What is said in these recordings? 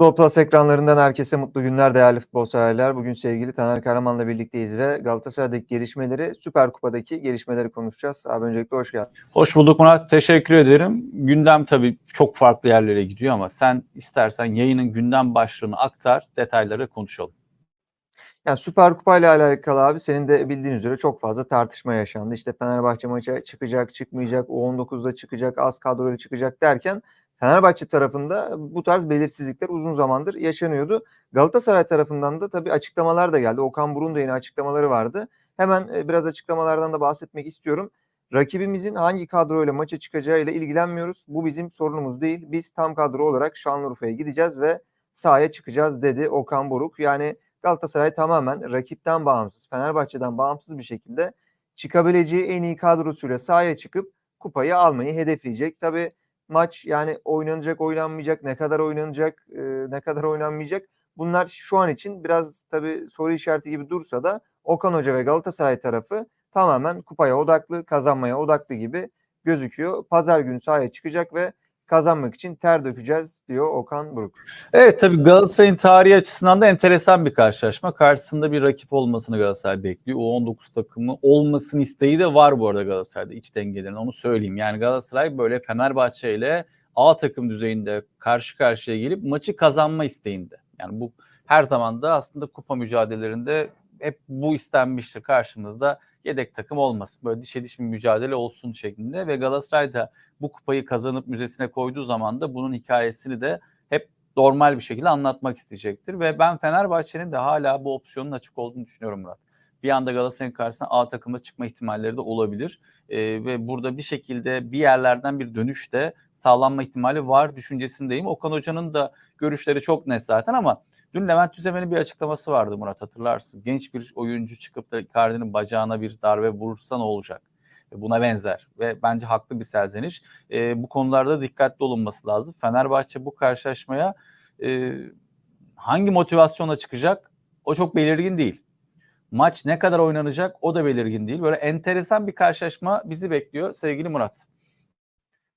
Futbol Plus ekranlarından herkese mutlu günler değerli futbol severler. Bugün sevgili Taner Karaman'la birlikteyiz ve Galatasaray'daki gelişmeleri, Süper Kupa'daki gelişmeleri konuşacağız. Abi öncelikle hoş geldin. Hoş bulduk Murat. Teşekkür ederim. Gündem tabii çok farklı yerlere gidiyor ama sen istersen yayının gündem başlığını aktar, detayları konuşalım. Yani Süper Kupa ile alakalı abi senin de bildiğin üzere çok fazla tartışma yaşandı. İşte Fenerbahçe maça çıkacak, çıkmayacak, U19'da çıkacak, az kadroyla çıkacak derken Fenerbahçe tarafında bu tarz belirsizlikler uzun zamandır yaşanıyordu. Galatasaray tarafından da tabii açıklamalar da geldi. Okan Buruk'un da yine açıklamaları vardı. Hemen e, biraz açıklamalardan da bahsetmek istiyorum. Rakibimizin hangi kadroyla maça çıkacağıyla ilgilenmiyoruz. Bu bizim sorunumuz değil. Biz tam kadro olarak Şanlıurfa'ya gideceğiz ve sahaya çıkacağız dedi Okan Buruk. Yani Galatasaray tamamen rakipten bağımsız, Fenerbahçe'den bağımsız bir şekilde çıkabileceği en iyi kadrosuyla sahaya çıkıp kupayı almayı hedefleyecek. Tabii maç yani oynanacak, oynanmayacak, ne kadar oynanacak, e, ne kadar oynanmayacak. Bunlar şu an için biraz tabii soru işareti gibi dursa da Okan Hoca ve Galatasaray tarafı tamamen kupaya odaklı, kazanmaya odaklı gibi gözüküyor. Pazar günü sahaya çıkacak ve kazanmak için ter dökeceğiz diyor Okan Buruk. Evet tabii Galatasaray'ın tarihi açısından da enteresan bir karşılaşma. Karşısında bir rakip olmasını Galatasaray bekliyor. U19 takımı olmasın isteği de var bu arada Galatasaray'da iç dengelerin onu söyleyeyim. Yani Galatasaray böyle Fenerbahçe ile A takım düzeyinde karşı karşıya gelip maçı kazanma isteğinde. Yani bu her zaman da aslında kupa mücadelelerinde hep bu istenmiştir karşımızda yedek takım olmasın. Böyle dişe diş bir mücadele olsun şeklinde ve Galatasaray da bu kupayı kazanıp müzesine koyduğu zaman da bunun hikayesini de hep normal bir şekilde anlatmak isteyecektir. Ve ben Fenerbahçe'nin de hala bu opsiyonun açık olduğunu düşünüyorum Murat. Bir anda Galatasaray'ın karşısına A takımda çıkma ihtimalleri de olabilir. Ee, ve burada bir şekilde bir yerlerden bir dönüş de sağlanma ihtimali var düşüncesindeyim. Okan Hoca'nın da görüşleri çok net zaten ama Dün Levent Tüzemen'in bir açıklaması vardı Murat hatırlarsın. Genç bir oyuncu çıkıp da Icardi'nin bacağına bir darbe vurursa ne olacak? Buna benzer ve bence haklı bir serzeniş. E, bu konularda dikkatli olunması lazım. Fenerbahçe bu karşılaşmaya e, hangi motivasyonla çıkacak o çok belirgin değil. Maç ne kadar oynanacak o da belirgin değil. Böyle enteresan bir karşılaşma bizi bekliyor sevgili Murat.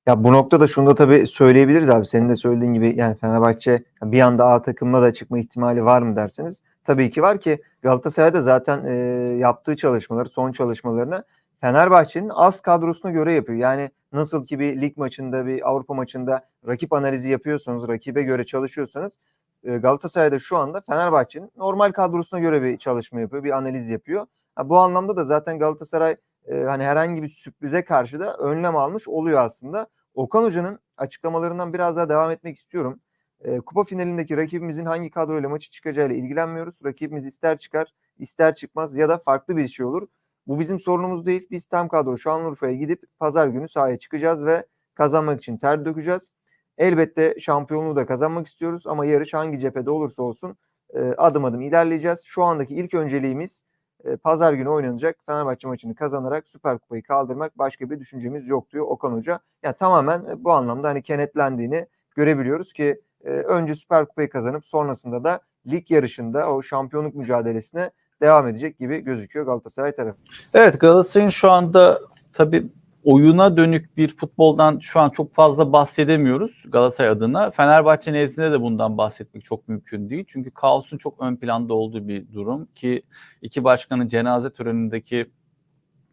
Ya bu noktada şunu da tabii söyleyebiliriz abi. Senin de söylediğin gibi yani Fenerbahçe bir anda A takımına da çıkma ihtimali var mı derseniz. Tabii ki var ki Galatasaray da zaten e, yaptığı çalışmaları, son çalışmalarını Fenerbahçe'nin az kadrosuna göre yapıyor. Yani nasıl ki bir lig maçında, bir Avrupa maçında rakip analizi yapıyorsanız, rakibe göre çalışıyorsanız e, Galatasaray'da şu anda Fenerbahçe'nin normal kadrosuna göre bir çalışma yapıyor, bir analiz yapıyor. Ha, bu anlamda da zaten Galatasaray e, hani herhangi bir sürprize karşı da önlem almış oluyor aslında. Okan Hoca'nın açıklamalarından biraz daha devam etmek istiyorum. E, kupa finalindeki rakibimizin hangi kadroyla maçı çıkacağıyla ilgilenmiyoruz. Rakibimiz ister çıkar, ister çıkmaz ya da farklı bir şey olur. Bu bizim sorunumuz değil. Biz tam kadro Şanlıurfa'ya gidip pazar günü sahaya çıkacağız ve kazanmak için ter dökeceğiz. Elbette şampiyonluğu da kazanmak istiyoruz ama yarış hangi cephede olursa olsun e, adım adım ilerleyeceğiz. Şu andaki ilk önceliğimiz e, pazar günü oynanacak Fenerbahçe maçını kazanarak Süper Kupayı kaldırmak başka bir düşüncemiz yok diyor Okan Hoca. Yani tamamen e, bu anlamda hani kenetlendiğini görebiliyoruz ki e, önce Süper Kupayı kazanıp sonrasında da lig yarışında o şampiyonluk mücadelesine devam edecek gibi gözüküyor Galatasaray tarafı. Evet Galatasaray'ın şu anda tabii oyuna dönük bir futboldan şu an çok fazla bahsedemiyoruz Galatasaray adına. Fenerbahçe nezdinde de bundan bahsetmek çok mümkün değil. Çünkü kaosun çok ön planda olduğu bir durum ki iki başkanın cenaze törenindeki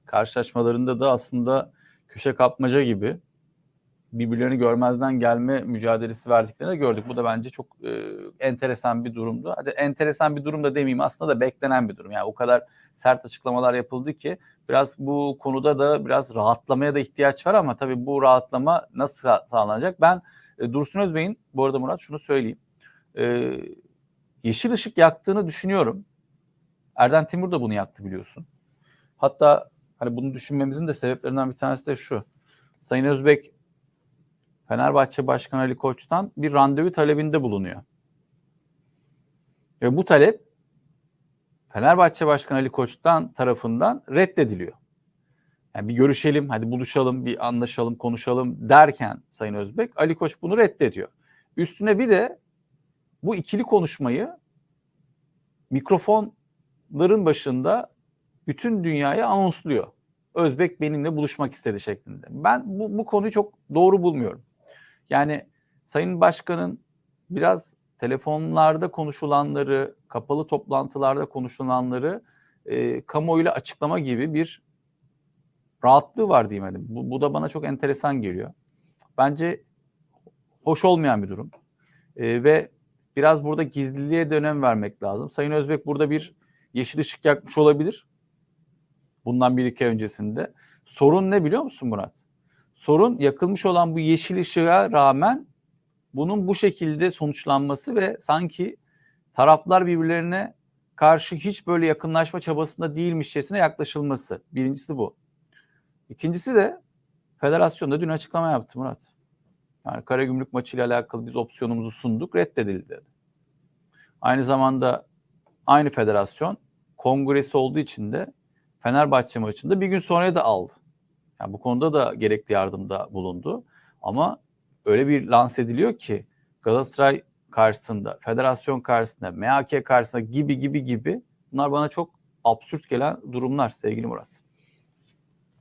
karşılaşmalarında da aslında köşe kapmaca gibi birbirlerini görmezden gelme mücadelesi verdiklerini gördük. Bu da bence çok e, enteresan bir durumdu. Hadi enteresan bir durum da demeyeyim aslında da beklenen bir durum. Yani o kadar sert açıklamalar yapıldı ki biraz bu konuda da biraz rahatlamaya da ihtiyaç var ama tabii bu rahatlama nasıl sağlanacak? Ben e, Dursun Özbey'in bu arada Murat şunu söyleyeyim. E, yeşil ışık yaktığını düşünüyorum. Erden Timur da bunu yaktı biliyorsun. Hatta hani bunu düşünmemizin de sebeplerinden bir tanesi de şu. Sayın Özbek Fenerbahçe Başkanı Ali Koç'tan bir randevu talebinde bulunuyor. Ve bu talep Fenerbahçe Başkanı Ali Koç'tan tarafından reddediliyor. Yani bir görüşelim, hadi buluşalım, bir anlaşalım, konuşalım derken Sayın Özbek Ali Koç bunu reddediyor. Üstüne bir de bu ikili konuşmayı mikrofonların başında bütün dünyaya anonsluyor. Özbek benimle buluşmak istedi şeklinde. Ben bu, bu konuyu çok doğru bulmuyorum. Yani Sayın Başkan'ın biraz telefonlarda konuşulanları, kapalı toplantılarda konuşulanları e, kamuoyuyla açıklama gibi bir rahatlığı var diyeyim. Hani bu, bu da bana çok enteresan geliyor. Bence hoş olmayan bir durum. E, ve biraz burada gizliliğe de vermek lazım. Sayın Özbek burada bir yeşil ışık yakmış olabilir. Bundan bir iki öncesinde. Sorun ne biliyor musun Murat? Sorun yakılmış olan bu yeşil ışığa rağmen bunun bu şekilde sonuçlanması ve sanki taraflar birbirlerine karşı hiç böyle yakınlaşma çabasında değilmişçesine yaklaşılması. Birincisi bu. İkincisi de federasyonda dün açıklama yaptı Murat. Yani Karagümrük maçıyla alakalı biz opsiyonumuzu sunduk, reddedildi dedi. Aynı zamanda aynı federasyon kongresi olduğu için de Fenerbahçe maçında bir gün sonra da aldı. Yani bu konuda da gerekli yardımda bulundu. Ama öyle bir lanse ediliyor ki Galatasaray karşısında, federasyon karşısında, MHK karşısında gibi gibi gibi bunlar bana çok absürt gelen durumlar sevgili Murat.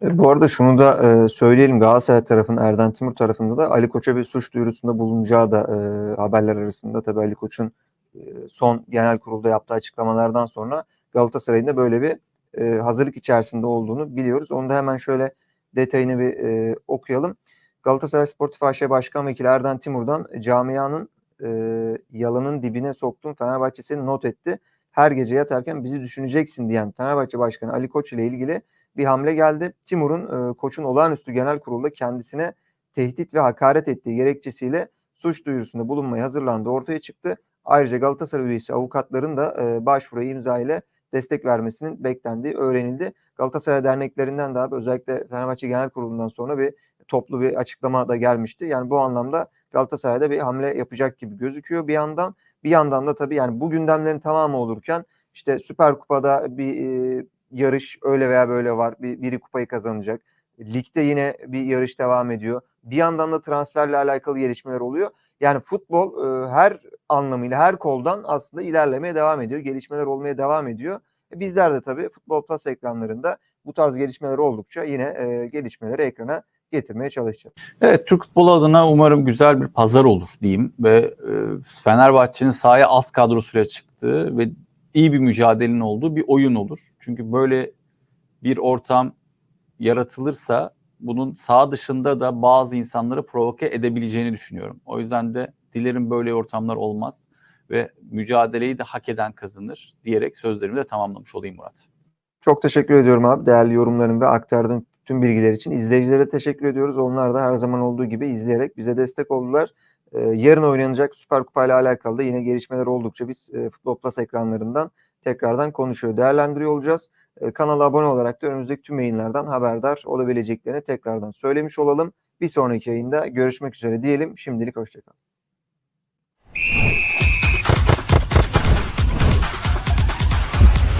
E, Bu arada şunu da e, söyleyelim Galatasaray tarafının Erden Timur tarafında da Ali Koç'a bir suç duyurusunda bulunacağı da e, haberler arasında tabii Ali Koç'un e, son genel kurulda yaptığı açıklamalardan sonra Galatasaray'ın da böyle bir e, hazırlık içerisinde olduğunu biliyoruz. Onu da hemen şöyle detayını bir e, okuyalım. Galatasaray Sportif AŞ Başkan Vekili Erden Timur'dan camianın e, yalanın dibine soktuğum Fenerbahçe seni not etti. Her gece yatarken bizi düşüneceksin diyen Fenerbahçe Başkanı Ali Koç ile ilgili bir hamle geldi. Timur'un e, koçun olağanüstü genel kurulda kendisine tehdit ve hakaret ettiği gerekçesiyle suç duyurusunda bulunmaya hazırlandığı ortaya çıktı. Ayrıca Galatasaray üyesi avukatların da e, başvuruya imza ile destek vermesinin beklendiği öğrenildi. Galatasaray derneklerinden de abi özellikle Fenerbahçe Genel Kurulu'ndan sonra bir toplu bir açıklama da gelmişti. Yani bu anlamda Galatasaray'da bir hamle yapacak gibi gözüküyor bir yandan. Bir yandan da tabii yani bu gündemlerin tamamı olurken işte Süper Kupa'da bir e, yarış öyle veya böyle var. Bir, biri kupayı kazanacak. Ligde yine bir yarış devam ediyor. Bir yandan da transferle alakalı gelişmeler oluyor. Yani futbol e, her anlamıyla her koldan aslında ilerlemeye devam ediyor. Gelişmeler olmaya devam ediyor. E, bizler de tabii Futbol Plus ekranlarında bu tarz gelişmeler oldukça yine e, gelişmeleri ekrana getirmeye çalışacağız. Evet Türk futbolu adına umarım güzel bir pazar olur diyeyim ve e, Fenerbahçe'nin sahaya az kadrosuyla çıktığı ve iyi bir mücadelenin olduğu bir oyun olur. Çünkü böyle bir ortam yaratılırsa bunun sağ dışında da bazı insanları provoke edebileceğini düşünüyorum. O yüzden de dilerim böyle ortamlar olmaz ve mücadeleyi de hak eden kazanır diyerek sözlerimi de tamamlamış olayım Murat. Çok teşekkür ediyorum abi. Değerli yorumların ve aktardığın tüm bilgiler için. İzleyicilere teşekkür ediyoruz. Onlar da her zaman olduğu gibi izleyerek bize destek oldular. Ee, yarın oynanacak Süper Kupa ile alakalı da yine gelişmeler oldukça biz e, Futbol Plus ekranlarından tekrardan konuşuyor, değerlendiriyor olacağız. E, kanala abone olarak da önümüzdeki tüm yayınlardan haberdar olabileceklerini tekrardan söylemiş olalım. Bir sonraki yayında görüşmek üzere diyelim. Şimdilik hoşçakalın.